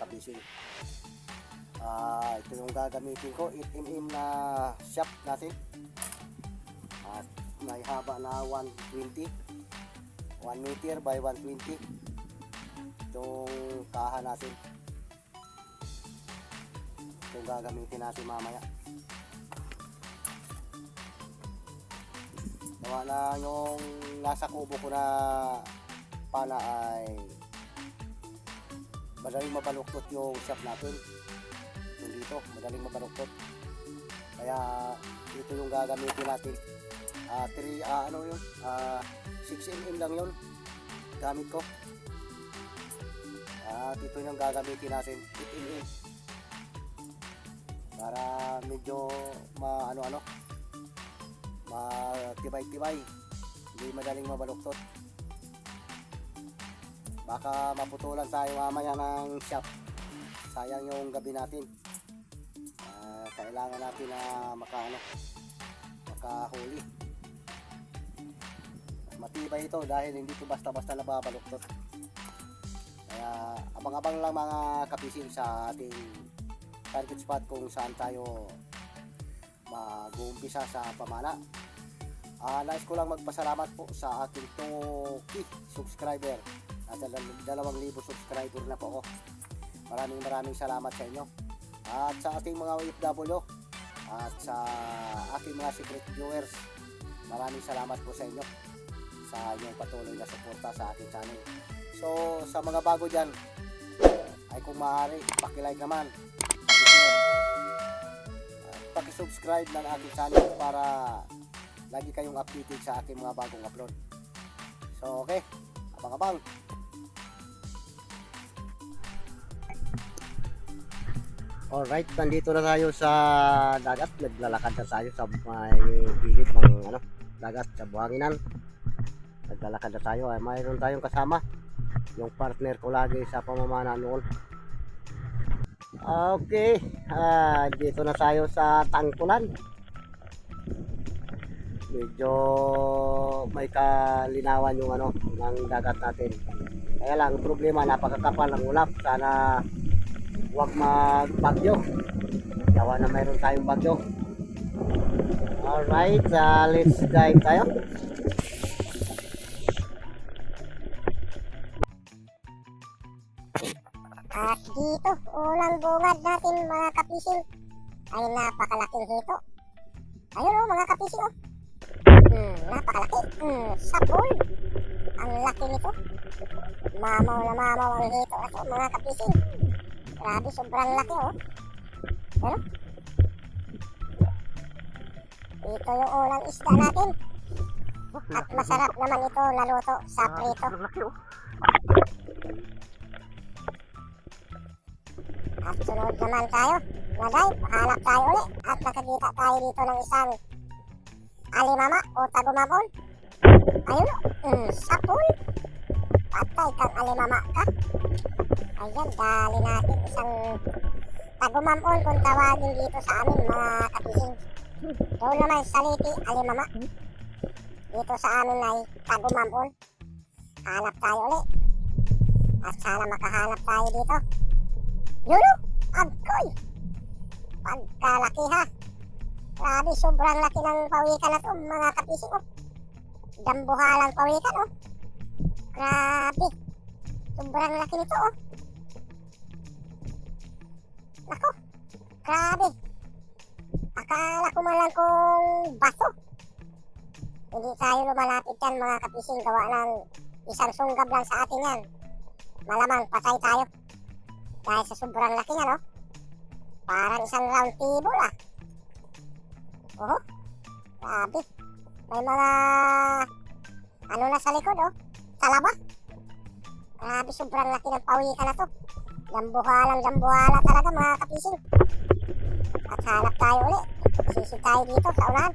kabising. Ah, ito yung gagamitin ko, 8mm na shop natin. At may haba na 120. 1 meter by 120. Itong kaha natin. Itong gagamitin natin mamaya. Gawa na yung nasa kubo ko na pala ay madaling mabaluktot yung shop natin. Yung dito, madaling mabaluktot. Kaya ito yung gagamitin natin. Ah, 3 ah, ano yun? Ah, 6mm lang yun. Gamit ko. At ito yung gagamitin natin. 8mm. Para medyo ma ano ano matibay-tibay. Hindi madaling mabaluktot. Baka maputulan tayo mamaya ng shop. Sayang yung gabi natin. Ah, kailangan natin na makaano, makahuli. Matibay ito dahil hindi ito basta-basta nababaluktot. Kaya abang-abang lang mga kapisin sa ating target spot kung saan tayo mag-uumpisa sa pamana. Ah, nais ko lang magpasalamat po sa ating 2K subscriber. Dalawang libo subscriber na po ako. Maraming maraming salamat sa inyo. At sa ating mga OFW at sa aking mga secret viewers, maraming salamat po sa inyo sa inyong patuloy na suporta sa aking channel. So, sa mga bago dyan, ay kung maaari, pakilike naman, at pakisubscribe ng aking channel para lagi kayong updated sa aking mga bagong upload. So, okay. Abang-abang. Alright, nandito na tayo sa dagat. Naglalakad na tayo sa may gilid ng ano, dagat sa buhanginan. Naglalakad na tayo. Ay, mayroon tayong kasama. Yung partner ko lagi sa pamamana noon. Okay, ah, dito na tayo sa Tangkulan medyo may kalinawan yung ano ng dagat natin. Kaya lang problema napakakapal ng ulap. Sana huwag magbagyo. Gawa na mayroon tayong bagyo. Alright, uh, let's dive tayo. At dito, unang bungad natin mga kapising ay napakalaking hito. Ayun oh, mga kapising oh. Hmm, napakalaki. Hmm, sapol. Ang laki nito. Mamaw na mamaw ang hito na mga kapising. Grabe, sobrang laki oh. Ano? Ito yung unang isda natin. At masarap naman ito naluto sa prito. At sunod naman tayo. Naday, hanap tayo ulit. At nakakita tayo dito ng isang alimama o tagumamon. Ayun mm, sapul. Patay kang alimama ka. Ayan, dali natin isang tagumamon kung tawagin dito sa amin mga kapising. Doon naman sa liti, alimama. Dito sa amin ay tagumamon. Hanap tayo ulit. At sana makahanap tayo dito. Yulo! Agkoy! Pagkalaki ha! Grabe, sobrang laki ng pawikan na to, mga kapising oh. Dambuhalang pawikan oh. Grabe. Sobrang laki nito oh. Nako. Grabe. Akala ko man lang kung baso. Hindi tayo lumalapit yan mga kapising gawa ng isang sunggab lang sa atin yan. Malamang patay tayo. Dahil sa sobrang laki niya, no? Parang isang round table, ah. Oh, grabe. May mga, ano na sa likod, oh. Talaba. Grabe, sobrang laki ng pawikan na to. Jambuhalang jambuhala talaga, mga kapising. At hanap tayo ulit. Sisig tayo dito sa unahan.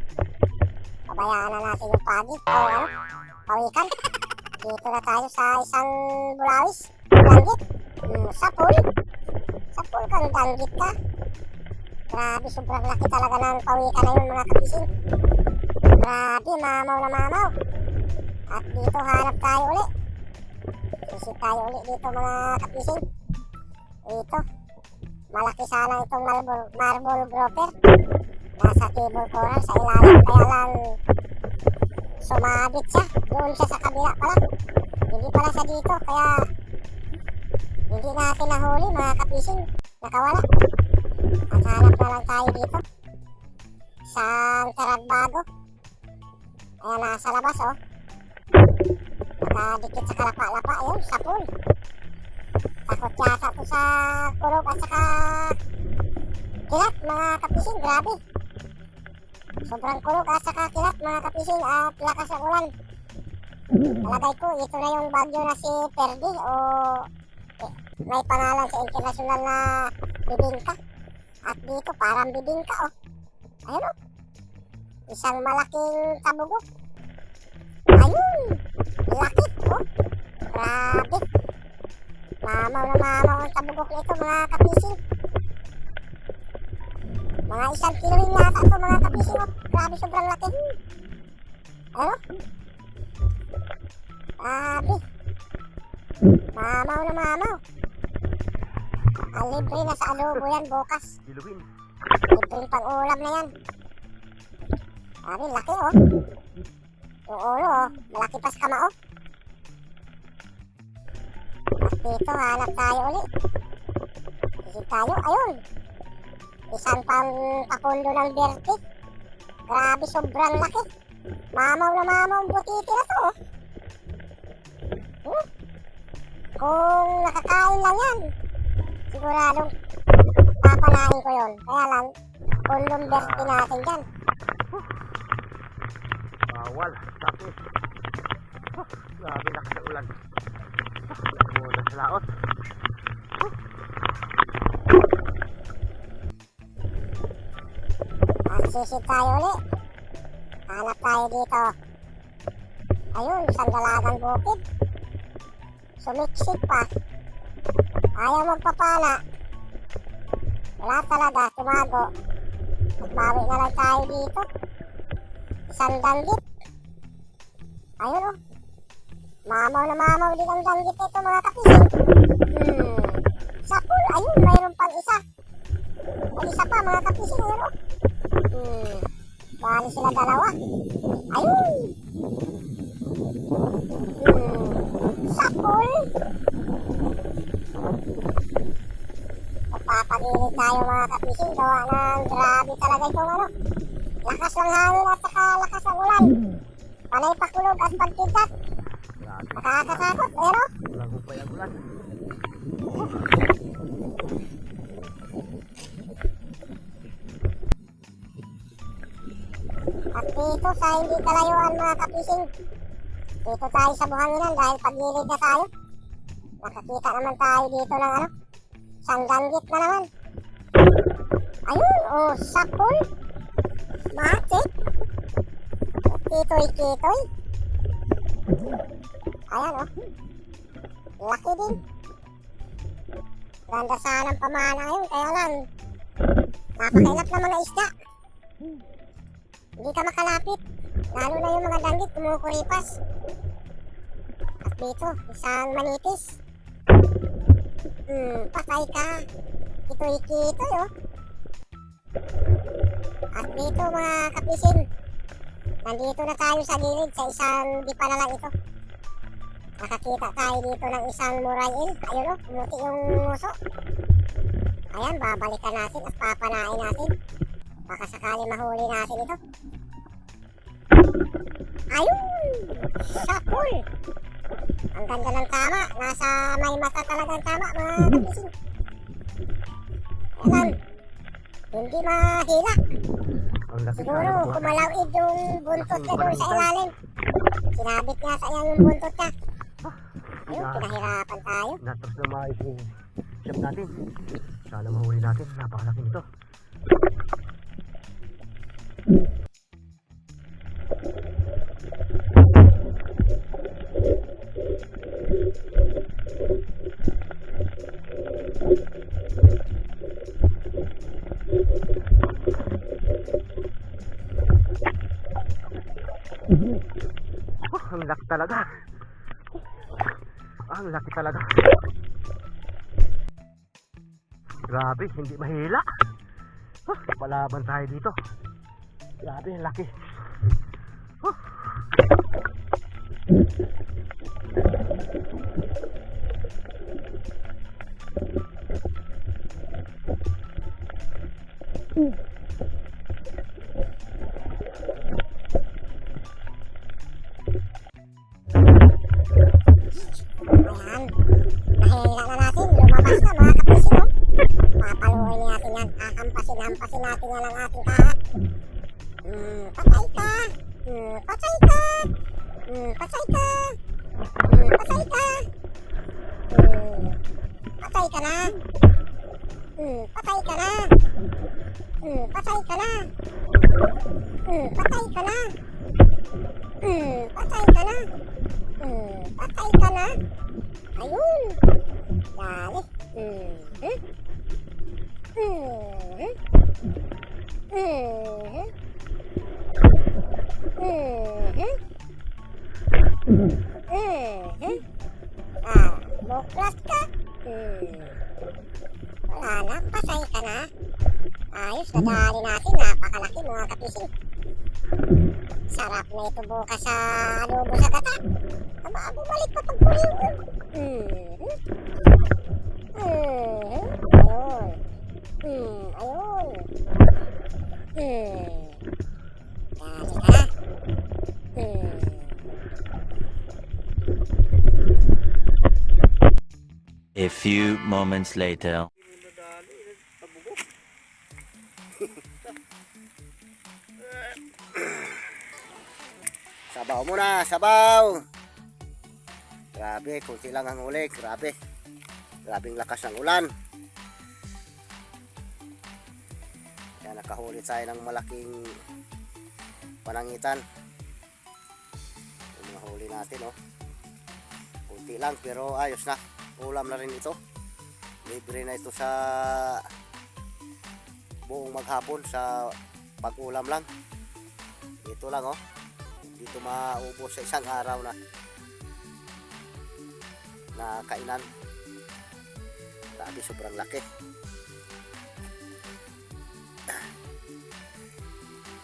Pabayaan na natin yung pagi. O, ano, pawikan. Dito na tayo sa isang bulawis. Langgit. Hmm, sapul. Sapul kang danggit ka. Grabe, sobrang laki talaga ng pawikan na yun mga kapising. Grabe, mamaw na mamaw. At dito hanap tayo uli. Visit tayo ulit dito mga kapising. Ito. Malaki sana itong marble, marble grouper. Nasa table coral sa ilalim. Kaya lang sumabit siya. Doon siya sa kabila pala. Hindi pala siya dito. Kaya hindi natin nahuli mga kapising. Nakawala. At hanap na lang tayo dito. Isang karagbago. Ayan, nasa labas oh. Nakadikit sa kalapa-lapa. Ayun, sapul. Takot yata to sa kulog at saka kilat mga kapising. Grabe. Sobrang kulog at saka kilat mga kapising at lakas ng ulan. Palagay ko, ito na yung bagyo na si Perdi o eh, may pangalan sa international na bibingka. At dito parang bibingka oh. Ayun oh. Isang malaking tabugok. Ayun! Laki oh. Grabe. Mamaw na mamaw ang tabugok nito mga kapising. Mga isang kilo rin yata ito mga kapising oh. Grabe sobrang laki. Ayun oh. Grabe. Mamaw na mamaw. Ang libre na sa adobo yan bukas. Diluwin. Libreng pang-ulam na yan. Sabi, laki oh. Yung ulo oh, malaki pa sa kamao. At dito, hanap tayo ulit. Isip tayo, ayun. Isang pang papundo ng berti. Grabe, sobrang laki. Mamaw na mamaw butiti na to oh. Hmm? Kung nakakain lang yan, siguradong papanain ko yon. Kaya lang, pundong berti natin dyan. Bawal. Tapos. Grabe lakas ng ulan. Nakuha sa laot. At sisid tayo ulit. Hanap tayo dito. Ayun, isang dalagang bukid. Sumiksik pa. Ayaw magpapala. Wala talaga, tumago. Magbawi na lang tayo dito. Isang danggit. Ayun oh. Mamaw na mamaw din ang danggit nito mga kapising. Hmm. Sapul, ayun, mayroon pang isa. May isa pa mga kapising, ayun. Hmm. Bali sila dalawa. Ayun! Hmm. Sapul! Magpapagilid tayo mga kapising. Gawa ng grabe talaga itong ano. Lakas ng hangin at saka lakas ng ulan. Panay pakulog at pagkikat. Nakakatakot, pero Walang hupay ang ulan. At dito sa hindi kalayuan mga kapising, dito tayo sa buhanginan dahil pagilid na tayo. Nakakita naman tayo dito ng ano, sangganggit na naman. Ayun, oh, sapul. Matik. Kitoy-kitoy. Ayan, oh. Laki din. Ganda sana ang pamana yun, kaya lang, napakailap ng mga isda. Hindi ka makalapit. Lalo na yung mga danggit kumukuripas. At dito, isang manitis. Hmm, patay ka. Kitoy-kitoy, oh. At dito, mga kapising. Nandito na tayo sa gilid sa isang di pa na ito. Nakakita tayo dito ng isang murayin. Ayun, oh, pumuti yung muso. Ayan, babalikan natin at papanain natin. Baka sakali mahuli natin ito. Ayun! Sapul! Ang ganda ng tama. Nasa may mata talagang tama, mga kapising. Ayan. Hindi mahila. Ang Siguro, nakuha. kumalawid yung buntot niya doon sa ilalim. Sinabit niya sa niya yung buntot niya. Ayun, pinahirapan tayo. Natras na maayos yung shop natin. Sana mahuli natin. Napakalaki nito. Oh, ang laki talaga. Ang laki talaga. Grabe, hindi mahila. Huh, palaban tayo dito. Grabe, ang laki. Huh. Hampasin natin yan ang ating kahat. Hmm, patay ka. Hmm, patay ka. Hmm, patay ka. Hmm, patay ka. Hmm, patay ka na. Hmm, patay ka na. Hmm, patay ka na. Hmm, patay ka na. Hmm, patay ka na. Hmm, patay ka na. Ayun. Dali. Hmm. Hmm. Hmm. Hmm. Hmm. Hmm. Ah, muklas ka. Hmm. Wala na, pasay ka na. Ayos, nadali natin. Napakalaki mga kapising. Sarap na ito bukas sa adobo sa gata. Aba, bumalik pa pag moments later. Sabaw muna, sabaw. Grabe, kunti lang ang huli, grabe. Grabing lakas ng ulan. Kaya nakahuli tayo ng malaking panangitan. Yung natin, oh. Kunti lang, pero ayos na. Ulam na rin ito. Libre na ito sa buong maghapon sa pag-ulam lang. Ito lang, oh. Dito maubos sa isang araw na na kainan. Grabe sobrang laki.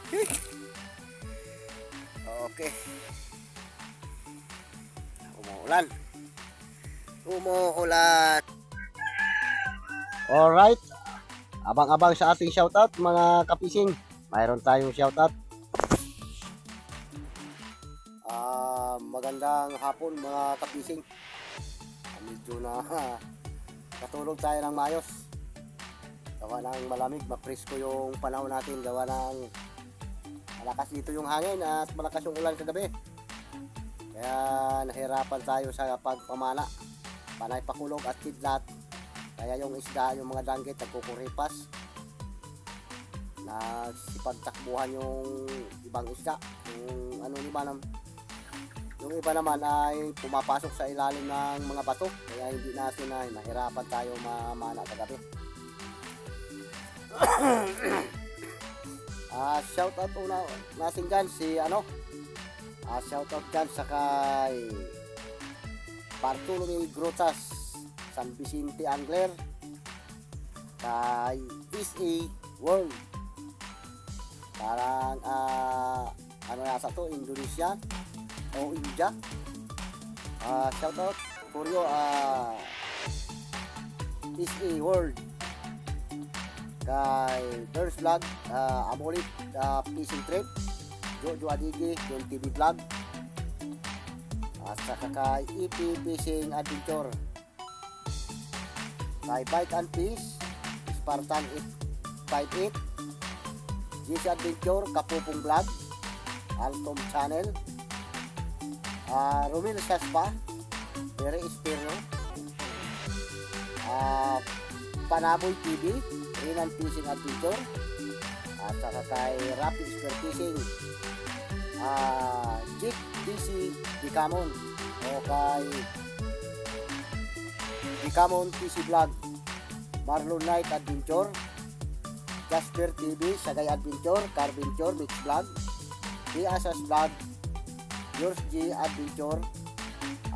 Okay. Umuulan. Umuulan alright abang-abang sa ating shoutout mga kapising mayroon tayong shoutout Ah, magandang hapon mga kapising. Ah, Medyo na katulog tayo ng mayos. Gawa ng malamig, mapresko yung panahon natin. Gawa ng malakas dito yung hangin at malakas yung ulan kagabi. Kaya nahirapan tayo sa pagpamana. Panay pakulog at kidlat. Kaya yung isda, yung mga danggit, nagkukuripas. Nagsipagtakbuhan yung ibang isda. Yung ano ni ba yung iba naman ay pumapasok sa ilalim ng mga bato kaya hindi natin ay nahirapan tayo mamana kagabi. Ah, shout out una natin dyan si ano? Ah, shout out dyan sa kay Bartolome Grotas San Vicente Angler kay SA World. Parang ah, ano nasa to Indonesia o India. Ah, shout out for you ah PSA World. Kay First Vlog ah Amolit ah, Fishing Trip Jojo Adigi yung TV Vlog. At saka kay EP Fishing Adventure kay Bite and Fish. Spartan 858 GC Adventure Kapupong Vlog Altom Channel. Ah, Romil Saspa, Pere Esterno, ah, Panaboy TV, Rinan Fishing Adventure, at saka kay Rapid Spear Fishing, ah, Jake DC Dicamon, o kay Dicamon PC Vlog, Marlon Knight Adventure, Jasper TV, Sagay Adventure, Carventure Mix Vlog, Diasas Vlog, George G. Adventure,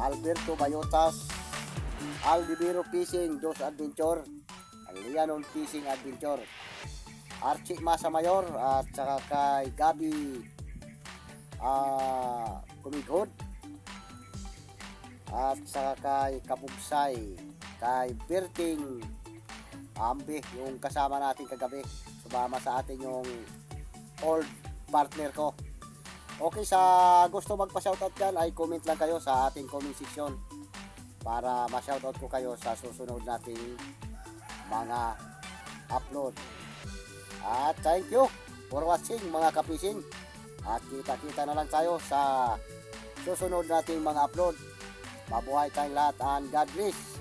Alberto Bayotas. Aldivero Fishing Dos Adventure, Lianon Fishing Adventure, Archie Masa Mayor at saka kay Gabi ah Kumighod at saka kay Kabugsay kay Berting Ambi yung kasama natin kagabi. Sumama sa atin yung old partner ko. Okay sa gusto magpa-shoutout dyan ay comment lang kayo sa ating comment section para ma-shoutout ko kayo sa susunod nating mga upload. At thank you for watching mga kapising. At kita-kita na lang tayo sa susunod nating mga upload. Mabuhay tayong lahat and God bless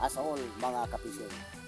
as all mga kapising